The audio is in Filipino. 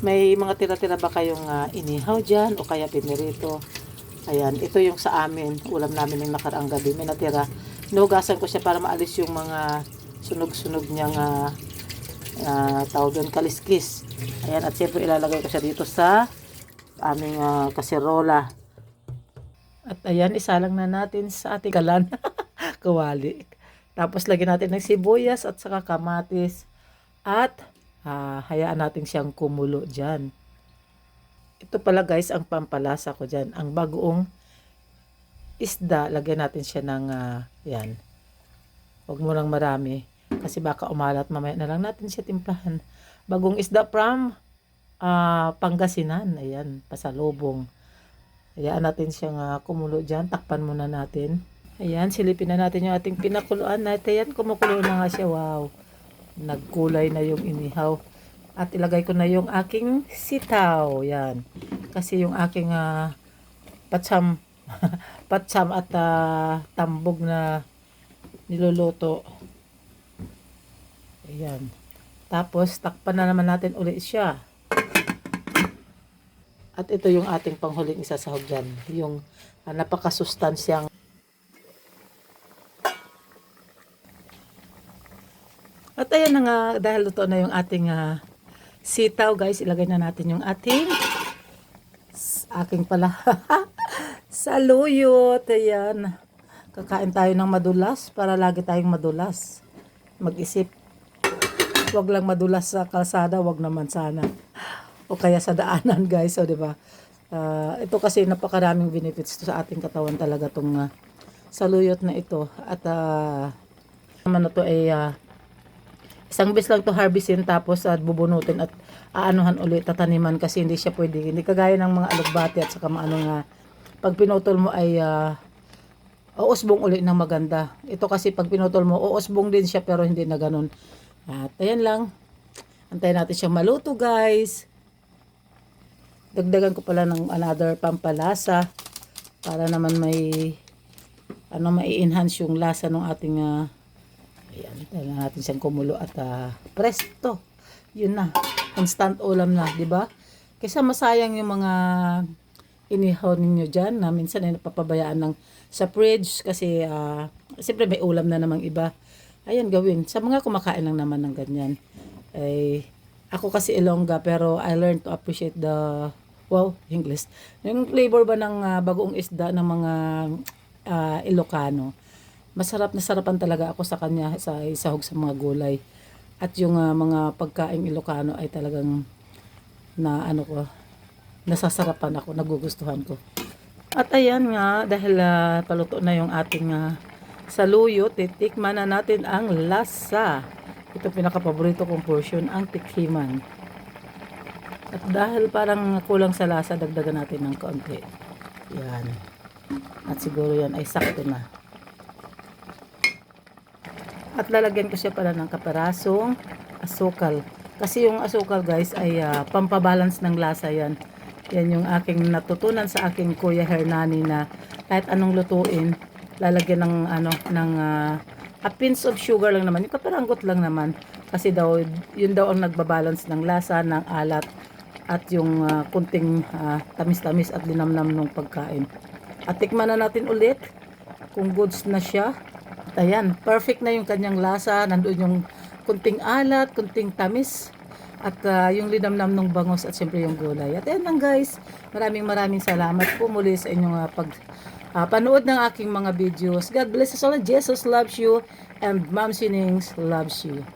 May mga tira-tira ba kayong ah, inihaw dyan o kaya pinirito? Ayan, ito yung sa amin. Ulam namin ng nakaraang gabi. May natira. Hinugasan ko siya para maalis yung mga sunog-sunog niyang uh, uh, tawag doon, kaliskis. Ayan, at siyempre ilalagay ko siya dito sa aming ah, kaserola. At ayan, isalang na natin sa ating kalan. Kawali. Tapos lagyan natin ng sibuyas at saka kamatis. At ah, hayaan natin siyang kumulo dyan. Ito pala guys ang pampalasa ko dyan. Ang bagoong isda, lagyan natin siya ng ah, yan. Huwag mo lang marami. Kasi baka umalat mamaya na lang natin siya timplahan. Bagong isda from ah, Pangasinan. Ayan, pasalubong. Hayaan natin siyang ah, kumulo dyan. Takpan muna natin. Ayan, silipin na natin yung ating pinakuluan natin. Ayan, kumukulo na nga siya. Wow. Nagkulay na yung inihaw. At ilagay ko na yung aking sitaw. Yan. Kasi yung aking ah, patsam, patsam at ah, tambog na niluluto. Ayan. Tapos, takpan na naman natin ulit siya. At ito yung ating panghuling isasahog dyan. Yung ah, napakasustansyang At ayan na nga, dahil luto na yung ating ah, sitaw, guys, ilagay na natin yung ating aking pala saluyot. Ayan. Kakain tayo ng madulas para lagi tayong madulas. Mag-isip. Huwag lang madulas sa kalsada, wag naman sana. O kaya sa daanan, guys. O, di ba? Ah, ito kasi napakaraming benefits to sa ating katawan talaga tong ah, saluyot na ito. At ah, naman na to ay ah, isang bis lang to harvestin tapos at bubunutin at aanuhan ulit tataniman kasi hindi siya pwede. Hindi kagaya ng mga alugbati at saka maano nga pag pinutol mo ay uh, uusbong ulit ng maganda. Ito kasi pag pinutol mo uusbong din siya pero hindi na ganun. At ayan lang. Antayin natin siyang maluto guys. Dagdagan ko pala ng another pampalasa para naman may ano mai-enhance yung lasa ng ating ah, Ayan, tayo natin siyang kumulo at ah, presto. Yun na. Instant ulam na, di ba? Kaysa masayang yung mga inihaw ninyo dyan na minsan ay napapabayaan ng sa fridge kasi ah, siyempre may ulam na namang iba. Ayan, gawin. Sa mga kumakain lang naman ng ganyan. Ay, ako kasi Ilongga pero I learned to appreciate the wow, English. Yung flavor ba ng ah, bagoong isda ng mga ah, Ilocano masarap na sarapan talaga ako sa kanya sa isahog sa mga gulay. At yung ah, mga pagkain Ilocano ay talagang na ano ko, nasasarapan ako, nagugustuhan ko. At ayan nga, dahil ah, paluto na yung ating uh, saluyo, titikman na natin ang lasa. Ito pinaka-paborito kong portion, ang tikhiman. At dahil parang kulang sa lasa, dagdagan natin ng kaunti. Yan. At siguro yan ay sakto na. At lalagyan ko siya pala ng kaparasong asukal. Kasi yung asukal guys ay ah, pampabalance ng lasa yan. Yan yung aking natutunan sa aking Kuya Hernani na kahit anong lutuin, lalagyan ng ano ng ah, a pinch of sugar lang naman. Yung kaparanggot lang naman. Kasi daw yun daw ang nagbabalance ng lasa, ng alat at yung ah, kunting tamis-tamis at linamnam ng pagkain. At tikman na natin ulit kung goods na siya. At ayan, perfect na yung kanyang lasa. Nandoon yung kunting alat, kunting tamis. At ah, yung linamnam ng bangos at siyempre yung gulay. At ayan lang guys. Maraming maraming salamat po muli sa inyong ah, pag ah, panood ng aking mga videos. God bless us all. Jesus loves you. And Ma'am Sinings loves you.